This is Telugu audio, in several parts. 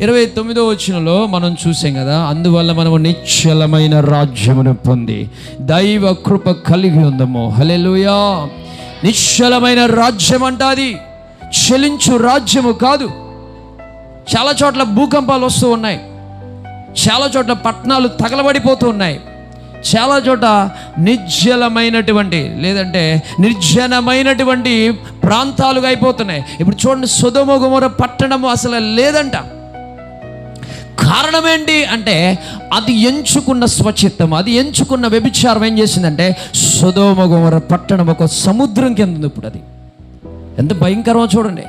ఇరవై తొమ్మిదో వచ్చినలో మనం చూసాం కదా అందువల్ల మనము నిశ్చలమైన రాజ్యమును పొంది దైవ కృప కలిగి ఉందము. హలెలుయా నిశ్చలమైన రాజ్యం అంట అది చలించు రాజ్యము కాదు. చాలా చోట్ల భూకంపాలు వస్తూ ఉన్నాయి. చాలా చోట్ల పట్టణాలు తగలబడిపోతూ ఉన్నాయి. చాలా చోట నిర్జలమైనటువంటి లేదంటే నిర్జనమైనటువంటి ప్రాంతాలుగా అయిపోతున్నాయి. ఇప్పుడు చూడండి సుధమగుమర పట్టణము అసలు లేదంట. కారణం ఏంటి అంటే అది ఎంచుకున్న స్వచిత్తం అది ఎంచుకున్న వ్యభిచారం ఏం చేసిందంటే సుధోమగుమర పట్టణం ఒక సముద్రం కింద ఉంది ఇప్పుడు అది. ఎంత భయంకరమో చూడండి.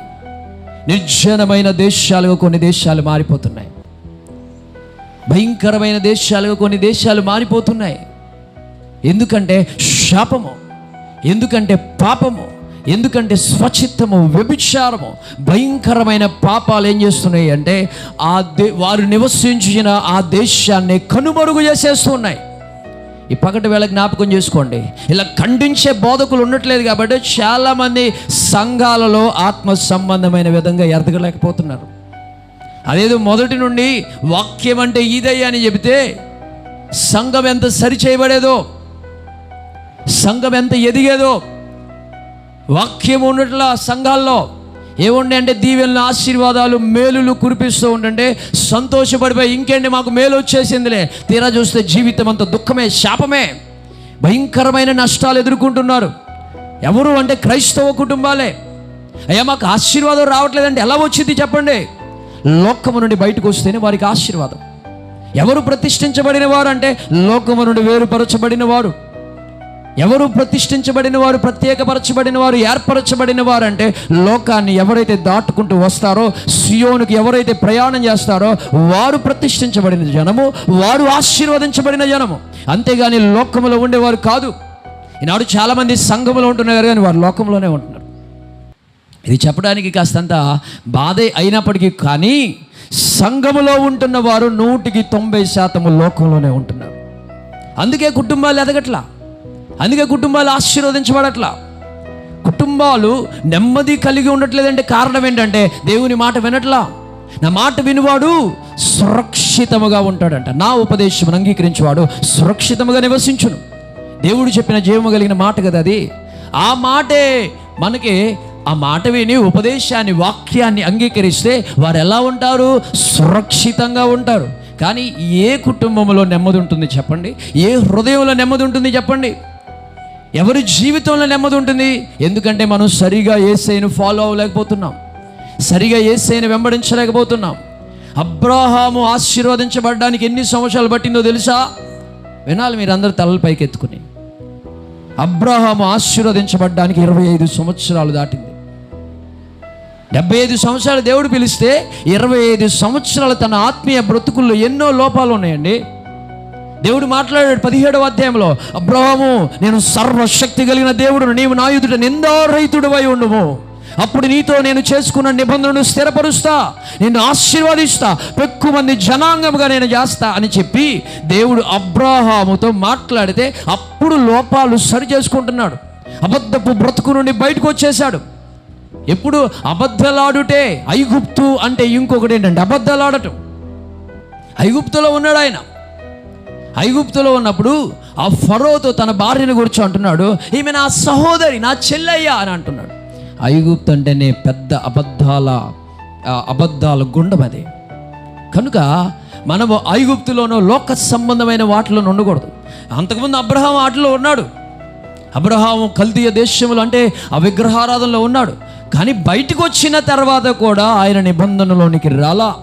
నిర్జనమైన దేశాలుగా కొన్ని దేశాలు మారిపోతున్నాయి. భయంకరమైన దేశాలుగా కొన్ని దేశాలు మారిపోతున్నాయి. ఎందుకంటే శాపము ఎందుకంటే పాపము ఎందుకంటే స్వచిత్తము వ్యభిచారము భయంకరమైన పాపాలు ఏం చేస్తున్నాయి అంటే ఆ దే వారు నివసించిన ఆ దేశాన్ని కనుమరుగు చేసేస్తున్నాయి. ఈ పగటి వేళ జ్ఞాపకం చేసుకోండి. ఇలా ఖండించే బోధకులు ఉండట్లేదు కాబట్టి చాలామంది సంఘాలలో ఆత్మ సంబంధమైన విధంగా ఎదగలేకపోతున్నారు. అదేదో మొదటి నుండి వాక్యం అంటే ఇదయ్యా అని చెబితే సంఘం ఎంత సరి చేయబడేదో సంఘం ఎంత ఎదిగేదో వాక్యం ఉండట్లా సంఘాల్లో ఏముండే అంటే దీవెనలు ఆశీర్వాదాలు మేలులు కురిపిస్తూ ఉండంటే సంతోషపడిపోయి ఇంకేంటి మాకు మేలు వచ్చేసిందిలే. తీరా చూస్తే జీవితం అంత దుఃఖమే శాపమే. భయంకరమైన నష్టాలు ఎదుర్కొంటున్నారు. ఎవరు అంటే క్రైస్తవ కుటుంబాలే. అయ్యా మాకు ఆశీర్వాదం రావట్లేదంటే ఎలా వచ్చింది చెప్పండి? లోకము నుండి బయటకు వస్తేనే వారికి ఆశీర్వాదం. ఎవరు ప్రతిష్ఠించబడిన వారు అంటే లోకము నుండి వేరుపరచబడిన వారు. ఎవరు ప్రతిష్ఠించబడిన వారు ప్రత్యేకపరచబడిన వారు ఏర్పరచబడిన వారు అంటే లోకాన్ని ఎవరైతే దాటుకుంటూ వస్తారో సియోనుకి ఎవరైతే ప్రయాణం చేస్తారో వారు ప్రతిష్ఠించబడిన జనము వారు ఆశీర్వదించబడిన జనము. అంతేగాని లోకములో ఉండేవారు కాదు. ఈనాడు చాలామంది సంఘములో ఉంటున్నారు కానీ వారు లోకంలోనే ఉంటున్నారు. ఇది చెప్పడానికి కాస్తంత బాధే అయినప్పటికీ కానీ సంఘములో ఉంటున్న వారు నూటికి తొంభై శాతము లోకంలోనే ఉంటున్నారు. అందుకే కుటుంబాలు ఎదగట్లా? అందుకే కుటుంబాలు ఆశీర్వదించబడట్లా. కుటుంబాలు నెమ్మది కలిగి ఉండట్లేదంటే కారణం ఏంటంటే దేవుని మాట వినట్లా. నా మాట వినువాడు సురక్షితముగా ఉంటాడంట. నా ఉపదేశం అంగీకరించేవాడు సురక్షితముగా నివసించును. దేవుడు చెప్పిన జీవము కలిగిన మాట కదా అది. ఆ మాటే మనకి ఆ మాట విని ఉపదేశాన్ని వాక్యాన్ని అంగీకరిస్తే వారు ఎలా ఉంటారు? సురక్షితంగా ఉంటారు. కానీ ఏ కుటుంబంలో నెమ్మది ఉంటుంది చెప్పండి? ఏ హృదయంలో నెమ్మది ఉంటుంది చెప్పండి? ఎవరి జీవితంలో నెమ్మది ఉంటుంది? ఎందుకంటే మనం సరిగా ఏసైను ఫాలో అవ్వలేకపోతున్నాం. సరిగా ఏసైను వెంబడించలేకపోతున్నాం. అబ్రాహాము ఆశీర్వదించబడడానికి ఎన్ని సంవత్సరాలు పట్టిందో తెలుసా? వినాలి మీరు తలల పైకి ఎత్తుకుని అబ్రాహాము ఆశీర్వదించబడ్డానికి ఇరవై ఐదు సంవత్సరాలు దాటింది. డెబ్బై ఐదు సంవత్సరాలు దేవుడు పిలిస్తే ఇరవై ఐదు సంవత్సరాలు తన ఆత్మీయ బ్రతుకుల్లో ఎన్నో లోపాలు ఉన్నాయండి. దేవుడు మాట్లాడాడు పదిహేడవ అధ్యాయంలో అబ్రహము నేను సర్వశక్తి కలిగిన దేవుడు నీవు నా ఎదుట అయి ఉండుము. అప్పుడు నీతో నేను చేసుకున్న నిబంధనను స్థిరపరుస్తా నేను ఆశీర్వదిస్తా ఎక్కువ మంది జనాంగముగా నేను చేస్తా అని చెప్పి దేవుడు అబ్రాహాముతో మాట్లాడితే అప్పుడు లోపాలు సరి చేసుకుంటున్నాడు. అబద్ధపు బ్రతుకు నుండి బయటకు వచ్చేశాడు. ఎప్పుడు? అబద్ధలాడుటే ఐగుప్తు అంటే ఇంకొకటి ఏంటంటే అబద్ధలాడటం. ఐగుప్తులో ఉన్నాడు ఆయన. ఐగుప్తులో ఉన్నప్పుడు ఆ ఫరోతో తన భార్యను గురించి అంటున్నాడు ఈమె నా సహోదరి నా చెల్లయ్య అని అంటున్నాడు. ఐగుప్తు అంటేనే పెద్ద అబద్ధాల అబద్ధాల గుండం అది. కనుక మనము ఐగుప్తులోనో లోక సంబంధమైన వాటిలో ఉండకూడదు. అంతకుముందు అబ్రహాం వాటిలో ఉన్నాడు. అబ్రహాము కల్దీయ దేశంలో అంటే ఆ విగ్రహారాధనలో ఉన్నాడు. కానీ బయటకు వచ్చిన తర్వాత కూడా ఆయన నిబంధనలోనికి రాలా.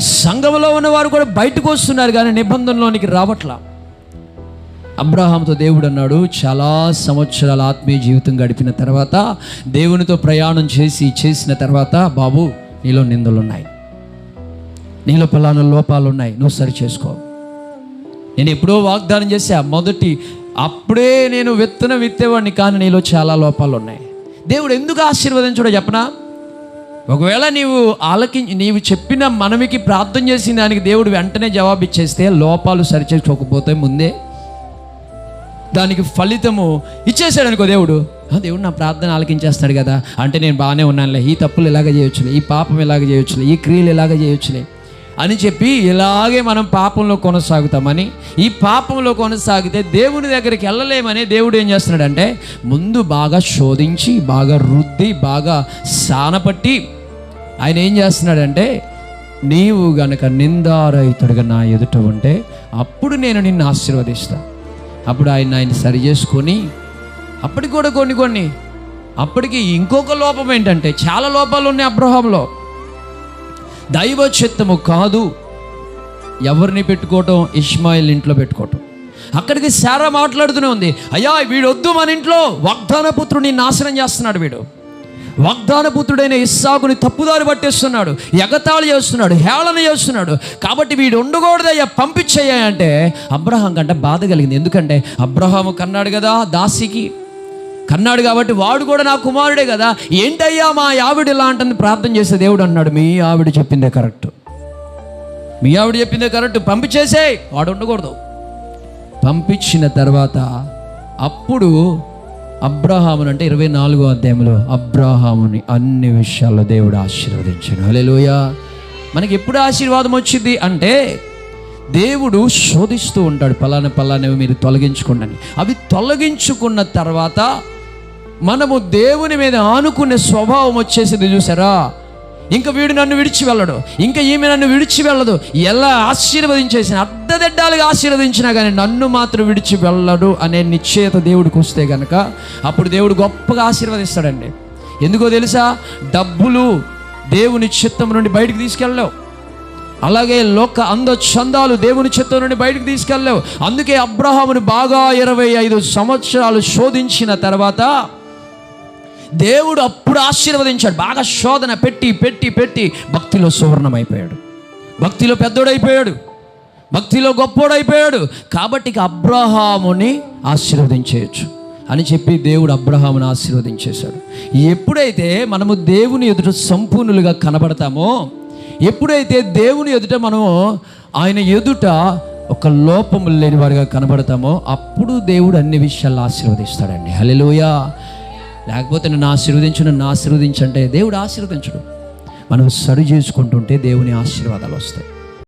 సంఘంలో ఉన్నవారు కూడా బయటకు వస్తున్నారు కానీ నిబంధనలోనికి రావట్లా. అబ్రహాంతో దేవుడు అన్నాడు చాలా సంవత్సరాల ఆత్మీయ జీవితం గడిపిన తర్వాత దేవునితో ప్రయాణం చేసి చేసిన తర్వాత బాబు నీలో నిందలు ఉన్నాయి నీలో పలానా లోపాలు ఉన్నాయి నువ్వు సరి చేసుకో. నేను ఎప్పుడో వాగ్దానం చేశా మొదటి అప్పుడే నేను విత్తనం విత్తేవాడిని కానీ నీలో చాలా లోపాలు ఉన్నాయి దేవుడు ఎందుకు ఆశీర్వదించడో చెప్పనా? ఒకవేళ నీవు ఆలకి నీవు చెప్పిన మనమికి ప్రార్థన చేసిన దానికి దేవుడు వెంటనే జవాబు ఇచ్చేస్తే లోపాలు సరిచేసుకోకపోతే ముందే దానికి ఫలితము ఇచ్చేసాడు అనుకో దేవుడు. "ఆ, దేవుడు నా ప్రార్థన ఆలకించేస్తాడు కదా. అంటే నేను బాగానే ఉన్నానులే. ఈ తప్పులు ఇలాగ చేయొచ్చులే. ఈ పాపం ఇలాగ చేయొచ్చులే. ఈ క్రియలు ఇలాగ చేయొచ్చులే అని చెప్పి ఇలాగే మనం పాపంలో కొనసాగుతామని ఈ పాపంలో కొనసాగితే దేవుని దగ్గరికి వెళ్ళలేమని దేవుడు ఏం చేస్తున్నాడంటే ముందు బాగా శోధించి బాగా రుద్ది బాగా సానపట్టి ఆయన ఏం చేస్తున్నాడంటే నీవు గనక నిందారహితుడిగా నా ఎదుట ఉంటే అప్పుడు నేను నిన్ను ఆశీర్వదిస్తా. అప్పుడు ఆయన ఆయన సరి చేసుకొని అప్పటికి కూడా కొన్ని కొన్ని అప్పటికి ఇంకొక లోపం ఏంటంటే చాలా లోపాలు ఉన్నాయి అబ్రహంలో దైవ చిత్తము కాదు ఎవరిని పెట్టుకోవటం ఇస్మాయిల్ ఇంట్లో పెట్టుకోవటం. అక్కడికి సారా మాట్లాడుతూనే ఉంది అయ్యా వీడొద్దు మన ఇంట్లో వాగ్దాన పుత్రుని నాశనం చేస్తున్నాడు వీడు. వాగ్దాన పుత్రుడైన ఇస్సాకుని తప్పుదారి పట్టేస్తున్నాడు ఎగతాళి చేస్తున్నాడు హేళన చేస్తున్నాడు. కాబట్టి వీడు ఉండకూడదయ్యా పంపించేయ్యా అంటే అబ్రహాం కంటే బాధ కలిగింది. ఎందుకంటే అబ్రహాము కన్నాడు కదా దాసికి. కన్నాడు కాబట్టి వాడు కూడా నా కుమారుడే కదా. ఏంటయ్యా మా ఆవిడ ఇలా అంటుంది? ప్రార్థన చేసే దేవుడు అన్నాడు మీ ఆవిడ చెప్పిందే కరెక్ట్. మీ ఆవిడ చెప్పిందే కరెక్ట్. పంపించేసే వాడు ఉండకూడదు. పంపించిన తర్వాత అప్పుడు అబ్రహామును అంటే ఇరవై నాలుగో అధ్యాయంలో అబ్రహాముని అన్ని విషయాల్లో దేవుడు ఆశీర్వదించాడు. హల్లెలూయ. మనకి ఎప్పుడు ఆశీర్వాదం వచ్చింది అంటే దేవుడు శోధిస్తూ ఉంటాడు పలానా పలానవి మీరు తొలగించుకోండి. అవి తొలగించుకున్న తర్వాత మనము దేవుని మీద ఆనుకునే స్వభావం వచ్చేసింది చూసారా? ఇంకా వీడు నన్ను విడిచి వెళ్ళడు. ఇంకా ఈమె నన్ను విడిచి వెళ్ళదు. ఎలా ఆశీర్వదించేసిన అడ్డదిడ్డాలుగా ఆశీర్వదించినా కానీ నన్ను మాత్రం విడిచి వెళ్ళడు అనే నిశ్చయత దేవుడికి వస్తే గనక అప్పుడు దేవుడు గొప్పగా ఆశీర్వదిస్తాడండి. ఎందుకో తెలుసా? డబ్బులు దేవుని చిత్తం నుండి బయటికి తీసుకెళ్ళలేవు అలాగే లోక అంద చందాలు దేవుని చిత్తం నుండి బయటకు తీసుకెళ్ళలేవు అందుకే అబ్రహాముని బాగా ఇరవై ఐదు సంవత్సరాలు శోధించిన తర్వాత దేవుడు అప్పుడు ఆశీర్వదించాడు. బాగా శోధన పెట్టి పెట్టి పెట్టి భక్తిలో సువర్ణమైపోయాడు. భక్తిలో పెద్దోడైపోయాడు. భక్తిలో గొప్పోడైపోయాడు. కాబట్టి ఇక అబ్రహాముని ఆశీర్వదించేయచ్చు అని చెప్పి దేవుడు అబ్రహామును ఆశీర్వదించేశాడు. ఎప్పుడైతే మనము దేవుని ఎదుట సంపూర్ణులుగా కనబడతామో ఎప్పుడైతే దేవుని ఎదుట మనము ఆయన ఎదుట ఒక లోపము లేని వారిగా కనబడతామో అప్పుడు దేవుడు అన్ని విషయాల్లో ఆశీర్వదిస్తాడండి. హల్లెలూయా. లేకపోతే నన్ను ఆశీర్వదించు నన్ను ఆశీర్వదించంటే దేవుడు ఆశీర్వదించడు. మనం సరి చేసుకుంటుంటే దేవుని ఆశీర్వాదాలు వస్తాయి.